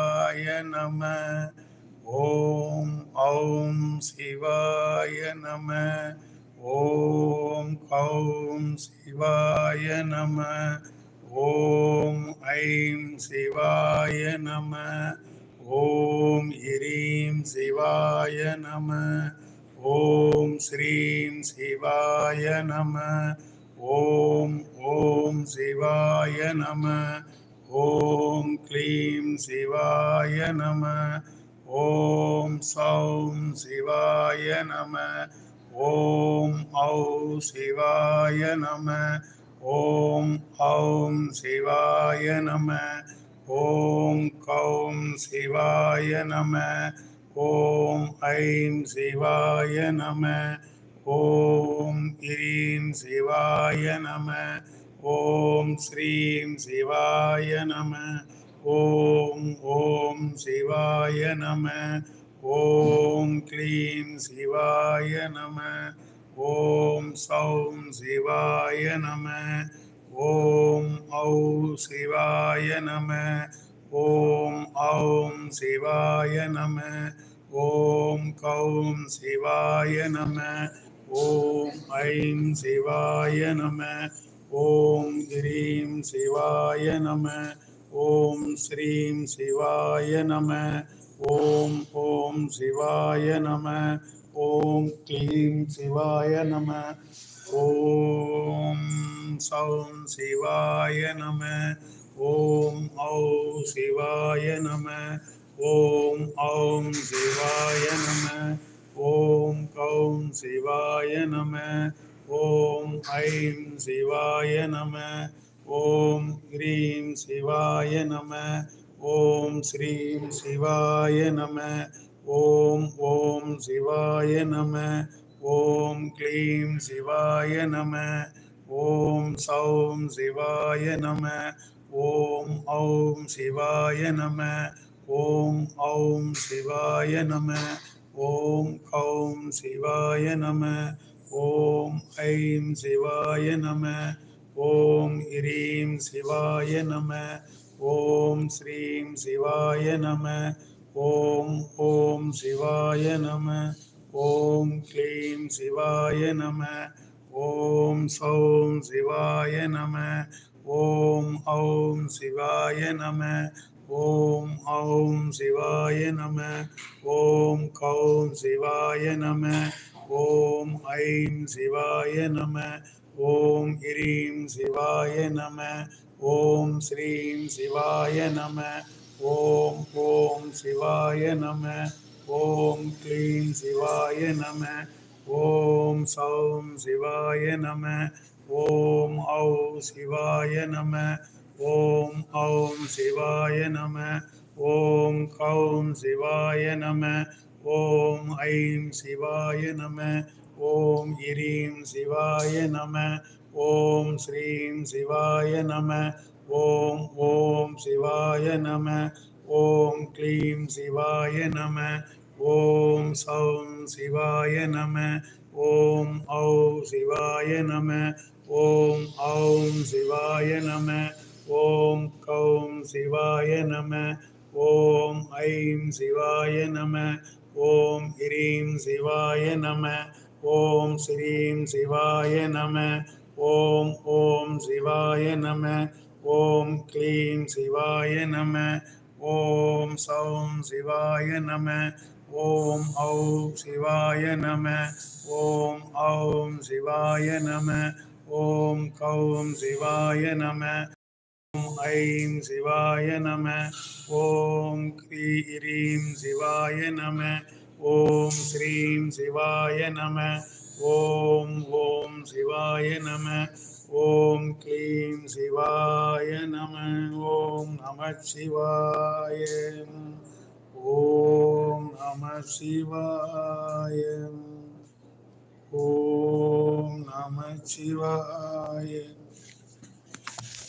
சிவாய நம. ஓம் ஔம் சிவாய நம. ஓம் கௌம் சிவாய நம. ஓம் ஐம் சிவாய நம. ஓம் இரீம் சிவாய நம. ஓம் ஸ்ரீம் சிவாய நம. ஓம் ஓம் சிவாய நம. ஓம் க்ளீம் சிவாய நம ஓம் சௌம் சிவாய நம ஓம் ஔ சிவாய நம ஓம் ஔம் சிவாய நம ஓம் கௌம் சிவாய நம ஓம் ஐம் சிவாய நம ஓம் க்ரீம் சிவாய நம ஓம் ஸ்ரீம் சிவாய நம. ஓம் ஓம் சிவாய நம. ஓம் க்ளீம் சிவாய நம. ஓம் சௌம் சிவாய நம. ஓம் ஔ சிவாய நம. ஓம் ஔம் சிவாய நம. ஓம் கௌம் சிவாய நம. ஓம் ஐம் சிவாய நம. ஓம் கிரீம் சிவாய நம ஓம் ஸ்ரீம் சிவாய நம ஓம் ஓம் சிவாய நம ஓம் க்ளீம் சிவாய நம ஓம் சௌம் சிவாய நம ஓம் ஔ சிவாய நம ஓம் ஔம் சிவாய நம ஓம் கௌம் சிவாய நம ஓம் ஐம் சிவாய நம ஓம் ஹ்ரீம் சிவாய நம ஓம் ஸ்ரீம் சிவாய நம ஓம் ஓம் சிவாய நம ஓம் க்ளீம் சிவாய நம ஓம் சௌம் சிவாய நம ஓம் ஔம் சிவாய நம ஓம் ஔம் சிவாய நம ஓம் கௌம் சிவாய நம ஓம் ஐம் சிவாய நம ஓம் இரீம் சிவாய நம ஓம் ஸ்ரீம் சிவாய நம ஓம் ஓம் சிவாய நம ஓம் க்ளீம் சிவாய நம ஓம் சௌம் சிவாய நம ஓம் ஔம் சிவாய நம ஓம் ஔம் சிவாய நம ஓம் கௌம் சிவாய நம. ஓம் ஐம் சிவாய நம ஓம் ஹ்ரீம் சிவாய நம ஓம் ஸ்ரீம் சிவாய நம ஓம் ஓம் சிவாய நம ஓம் க்ளீம் சிவாய நம ஓம் சௌம் சிவாய நம ஓம் ஔ சிவாய நம ஓம் ஔம் சிவாய நம ஓம் கௌம் சிவாய நம ஓம் ஐம் சிவாய நம ஓம் இரீம் சிவாய நம ஓம் ஸ்ரீம் சிவாய நம ஓம் ஓம் சிவாய நம ஓம் க்ளீம் சிவாய நம ஓம் சௌம் சிவாய நம ஓம் ஔ சிவாய நம ஓம் ஔம் சிவாய நம ஓம் கௌம் சிவாய நம ஓம் ஐம் சிவாய நம ஓம் ஹிரீம் சிவாய நம ஓம் ஸ்ரீம் சிவாய நம ஓம் ஓம் சிவாய நம ஓம் க்ளீம் சிவாய நம ஓம் சௌம் சிவாய நம ஓம் ஔ சிவாய நம ஓம் ஔம் சிவாய நம ஓம் கௌம் சிவாய நம. ஐம் சிவாய நம. ஓம் க்ரீம் சிவாய நம. ஓம் ஸ்ரீம் சிவாய நம. ஓம் ஓம் சிவாய நம. ஓம் க்ளீம் சிவாய நம. ஓம் நம சிவாய ஓம் நம சிவாய ஓம் நம சிவாய